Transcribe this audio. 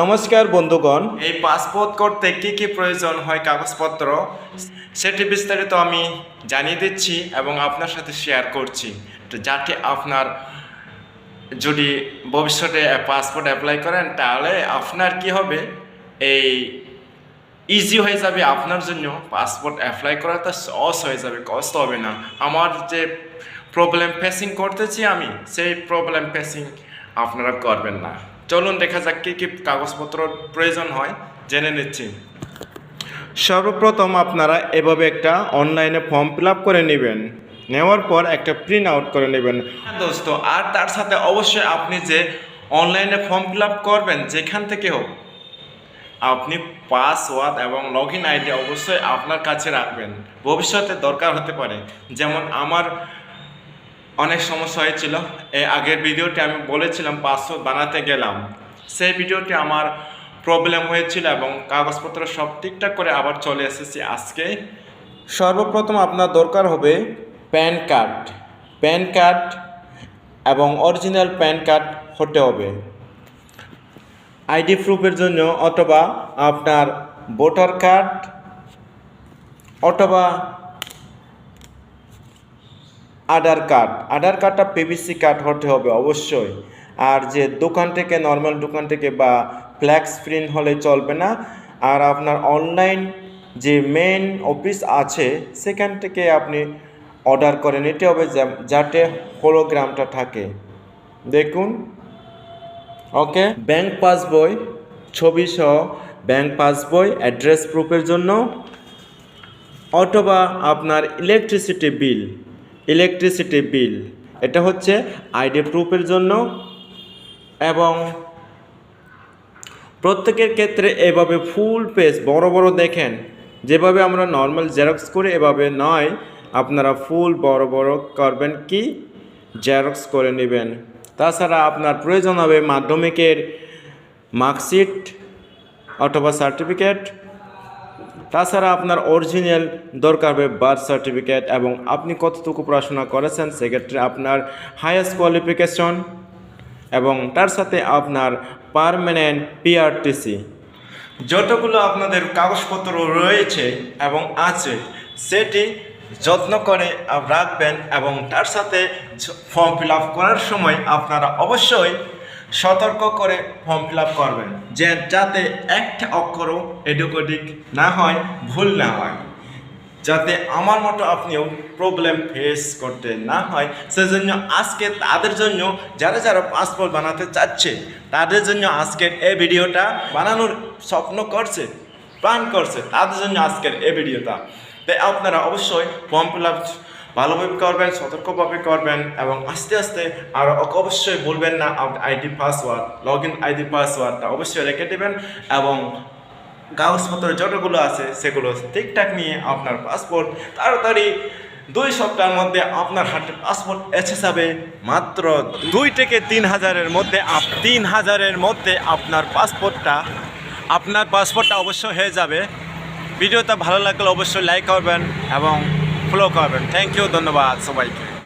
নমস্কার বন্ধুগণ। এই পাসপোর্ট করতে কি কি প্রয়োজন হয় কাগজপত্র, সেটি বিস্তারিত আমি জানিয়ে দিচ্ছি এবং আপনার সাথে শেয়ার করছি। যাতে আপনার যদি ভবিষ্যতে পাসপোর্ট অ্যাপ্লাই করেন, তাহলে আপনার কি হবে? এই ইজি হয়ে যাবে আপনার জন্য পাসপোর্ট অ্যাপ্লাই করাটা, সহজ হয়ে যাবে, কষ্ট হবে না। আমার যে প্রবলেম ফেসিং করতেছি আমি, সেই প্রবলেম ফেসিং আপনারা করবেন না। চলুন দেখা যাক কী কী কাগজপত্র প্রয়োজন হয়, জেনে নিচ্ছি। সর্বপ্রথম আপনারা এভাবে একটা অনলাইনে ফর্ম ফিল করে নেবেন। নেওয়ার পর একটা প্রিন্ট আউট করে নেবেন। হ্যাঁ দোস্ত, আর তার সাথে অবশ্যই আপনি যে অনলাইনে ফর্ম ফিল করবেন, যেখান থেকে হোক, আপনি পাসওয়ার্ড এবং লগ ইন আইডি অবশ্যই আপনার কাছে রাখবেন। ভবিষ্যতে দরকার হতে পারে। যেমন আমার অনেক সমস্যা হয়েছিল। এই আগের ভিডিওটি আমি বলেছিলাম পাসওয়ার্ড বানাতে গেলাম। সেই ভিডিওটি আমার প্রবলেম হয়েছিল এবং কাগজপত্র সব ঠিকঠাক করে আবার চলে এসেছি আজকে। সর্বপ্রথম আপনার দরকার হবে প্যান কার্ড। প্যান কার্ড এবং অরিজিনাল প্যান কার্ড হতে হবে। আইডি প্রুফের জন্য অথবা আপনার ভোটার কার্ড অথবা আধার কার্ড। আধার কার্ডটা পিভিসি কার্ড হতে হবে অবশ্যই। আর যে দোকান থেকে নর্মাল দোকান থেকে বা ফ্ল্যাক্স প্রিন্ট হলে চলবে না। আর আপনার অনলাইন যে মেন অফিস আছে, সেখান থেকে আপনি অর্ডার করে নিতে হবে যাতে হোলোগ্রামটা থাকে। দেখুন। ওকে ব্যাংক পাসবই ছবি সহ ব্যাংক পাসবই অ্যাড্রেস প্রুফের জন্য, অথবা আপনার ইলেকট্রিসিটি বিল ইলেকট্রিসিটি বিল এটা হচ্ছে আইডি প্রুফের জন্য এবং প্রত্যেকের ক্ষেত্রে এভাবে ফুল পেজ বড় বড় দেখেন। যেভাবে আমরা নর্মাল জেরক্স করে এভাবে নয়, আপনারা ফুল বড় বড় করবেন কি? জেরক্স করে নেবেন। তাছাড়া আপনার প্রয়োজন হবে মাধ্যমিকের মার্কশিট অথবা সার্টিফিকেট তাছাড়া আপনার অরিজিনাল দরকার হবে বার্থ সার্টিফিকেট এবং আপনি কতটুকু পড়াশোনা করেছেন, সেক্ষেত্রে আপনার হায়েস্ট কোয়ালিফিকেশন এবং তার সাথে আপনার পারমানেন্ট পিআরটিসি যতগুলো আপনাদের কাগজপত্র রয়েছে এবং আছে, সেটি যত্ন করে রাখবেন এবং তার সাথে ফর্ম ফিল আপ করার সময় আপনারা অবশ্যই সতর্ক করে ফর্ম ফিল আপ করবেন, যে যাতে একটা অক্ষরও এডুকেটিক না হয়, ভুল না হয়। যাতে আমার মতো আপনিও প্রবলেম ফেস করতে না হয়, সেজন্য আজকে তাদের জন্য যারা যারা পাসপোর্ট বানাতে চাচ্ছে, তাদের জন্য আজকের এই ভিডিওটা বানানোর স্বপ্ন করছে প্ল্যান করছে, তাদের জন্য আজকের এই ভিডিওটা। তাই আপনারা অবশ্যই ফর্ম ফিল আপ ভালোভাবে করবেন সতর্কভাবে করবেন এবং আস্তে আস্তে আর অবশ্যই বলবেন না ID password log in ID পাসওয়ার্ডটা অবশ্যই রেখে দেবেন এবং কাগজপত্র যতগুলো আছে সেগুলো ঠিকঠাক নিয়ে আপনার পাসপোর্ট তাড়াতাড়ি দুই সপ্তাহের মধ্যে আপনার হাতে পাসপোর্ট এসে যাবে। মাত্র দুই থেকে তিন হাজারের মধ্যে তিন হাজারের মধ্যে আপনার পাসপোর্টটা আপনার পাসপোর্টটা অবশ্যই হয়ে যাবে। ভিডিওটা ভালো লাগলে অবশ্যই লাইক করবেন এবং ফলো করবেন থ্যাংক ইউ ধন্যবাদ সবাইকে